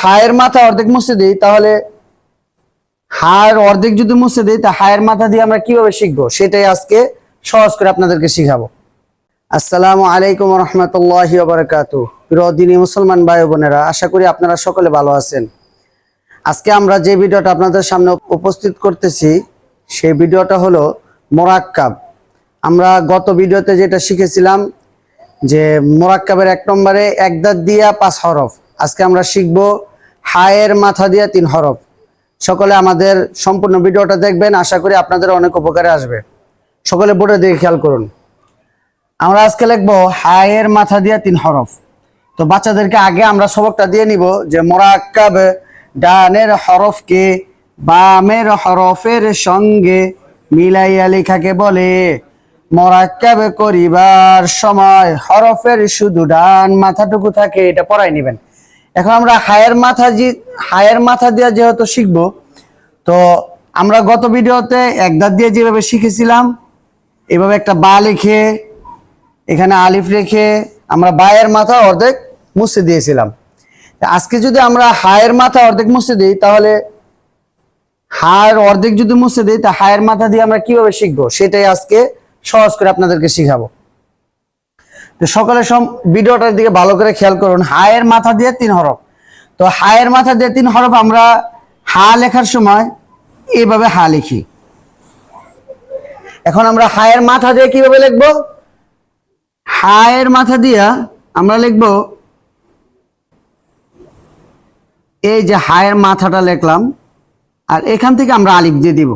হায়ের মাথা অর্ধেক মুছে দিই, তাহলে হায়ের অর্ধেক যদি মুছে দিই, তা হায়ের মাথা দিয়ে আমরা কীভাবে শিখব? সেটাই আজকে সহজ করে আপনাদেরকে শিখাবো। আসসালামু আলাইকুম রহমতুল্লাহ বারকাতু প্রিয় দিনী মুসলমান ভাই বোনেরা, আশা করি আপনারা সকলে ভালো আছেন। আজকে আমরা যে ভিডিওটা আপনাদের সামনে উপস্থিত করতেছি, সেই ভিডিওটা হলো মোরাক্কাব। আমরা গত ভিডিওতে যেটা শিখেছিলাম যে মোরাক্কাবের এক নম্বরে এক দাঁত দিয়া পাঁচ হরফ। আজকে আমরা শিখব হায়ের মাথা দিয়া তিন হরফ। সকলে আমাদের সম্পূর্ণ ভিডিওটা দেখবেন, আশা করি আপনাদের অনেক উপকারে আসবে। সকলে বোর্ডে দেখে খেয়াল করুন। আমরা আজকে লিখব হায়ের মাথা দিয়া তিন হরফ। তো বাচ্চাদেরকে আগে আমরা সবকটা দিয়ে নিব যে মোরাক্কাব ডানের হরফকে বামের হরফের সঙ্গে মিলাইয়া লেখাকে বলে। মোরাক্কাব করিবার সময় হরফের শুধু ডান মাথাটুকু থাকে, এটা পড়াই নেবেন। এখন আমরা হায়ের মাথা জি হায়ের মাথা দিয়া যেহেতু শিখব, তো আমরা গত ভিডিওতে এক দাঁত দিয়ে যেভাবে শিখেছিলাম, এভাবে একটা বা লিখে, এখানে আলিফ রেখে আমরা বায়ের মাথা অর্ধেক মুছে দিয়েছিলাম। আজকে যদি আমরা হায়ের মাথা অর্ধেক মুছে দিই, তাহলে হায়ের অর্ধেক যদি মুছে দিই, তা হায়ের মাথা দিয়ে আমরা কীভাবে শিখব, সেটাই আজকে সহজ করে আপনাদেরকে শিখাবো। তো সকালে সব ভিডিওটার দিকে ভালো করে খেয়াল করুন। হায়ের মাথা দিয়ে তিন হরফ। তো হায়ের মাথা দিয়ে তিন হরফ আমরা হা লেখার সময় এইভাবে হা লিখি। এখন আমরা হায়ের মাথা দিয়ে কীভাবে লিখব? হায়ের মাথা দিয়া আমরা লিখব, এই যে হায়ের মাথাটা লিখলাম, আর এখান থেকে আমরা আলিফ দিয়ে দিব।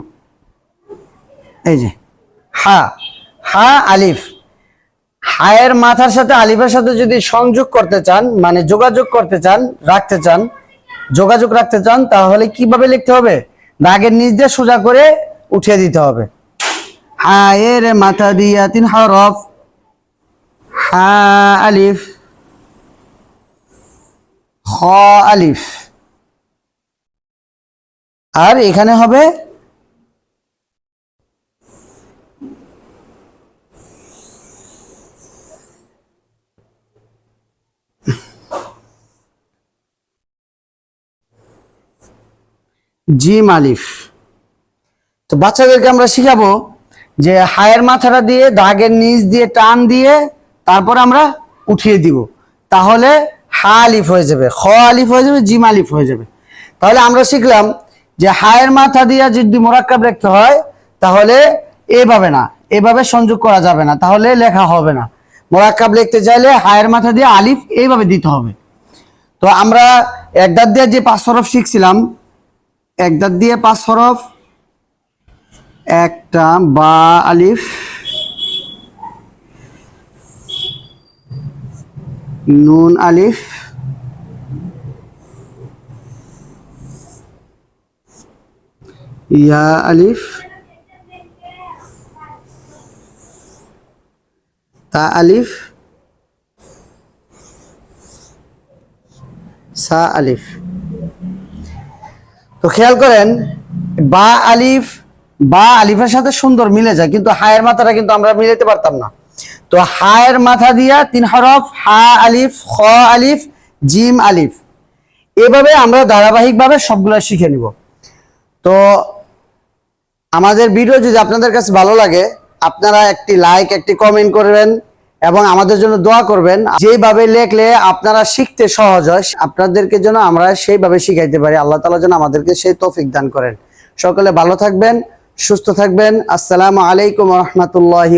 এই যে হা হা, আলিফ। হায়ের মাথার সাথে আলিফের সাথে যদি সংযোগ করতে চান মানে যোগাযোগ করতে চান, রাখতে চান, যোগাযোগ রাখতে চান, তাহলে কীভাবে লিখতে হবে? দাগের নিচ দিয়ে সোজা করে উঠিয়ে দিতে হবে। হায়ের মাথা দিয়া তিন হরফ। হা, আলিফ। খ আলিফ। আর এখানে হবে জিম আলিফ। তো বাচ্চাদেরকে আমরা শিখাবো যে হায়ের মাথাটা দিয়ে দাগের নিচ দিয়ে টান দিয়ে তারপর আমরা উঠিয়ে দিব। তাহলে হা আলিফ হয়ে যাবে, খ আলিফ হয়ে যাবে, জিম আলিফ হয়ে যাবে। তাহলে আমরা শিখলাম যে হায়ের মাথা দিয়ে যদি মোরাক্কাব রাখতে হয়, তাহলে এভাবে না, এভাবে সংযোগ করা যাবে না, তাহলে লেখা হবে না। মোরাক্কাব লিখতে চাইলে হায়ের মাথা দিয়ে আলিফ এইভাবে দিতে হবে। তো আমরা এক দাঁত দিয়ে যে পাঁচ শিখছিলাম এক দাঁত দিয়ে পাঁচ হরফ। একটা বা আলিফ। নুন আলিফ। ইয়া আলিফ। তা আলিফ। সা আলিফ। তো খেয়াল করেন, বা আলিফ, বা আলিফের সাথে সুন্দর মিলে যায়, কিন্তু হায়ের মাথাটা কিন্তু আমরা মিলাতে পারতাম না। তো হায়ের মাথা দিয়া তিন হরফ, হা আলিফ, খ আলিফ, জিম আলিফ। এভাবে আমরা ধারাবাহিকভাবে সবগুলো শিখে নিব। তো আমাদের ভিডিও যদি আপনাদের কাছে ভালো লাগে, আপনারা একটি লাইক একটি কমেন্ট করবেন। এবং আমাদের জন্য দোয়া করবেন। যেভাবে লেখলে আপনারা শিখতে সহজ হয়, আপনাদেরকে যেন আমরা সেইভাবে শিখাইতে পারি। আল্লাহ তালা যেন আমাদেরকে সেই তৌফিক দান করেন। সকলে ভালো থাকবেন, সুস্থ থাকবেন। আসসালামু আলাইকুম রহমতুল্লাহ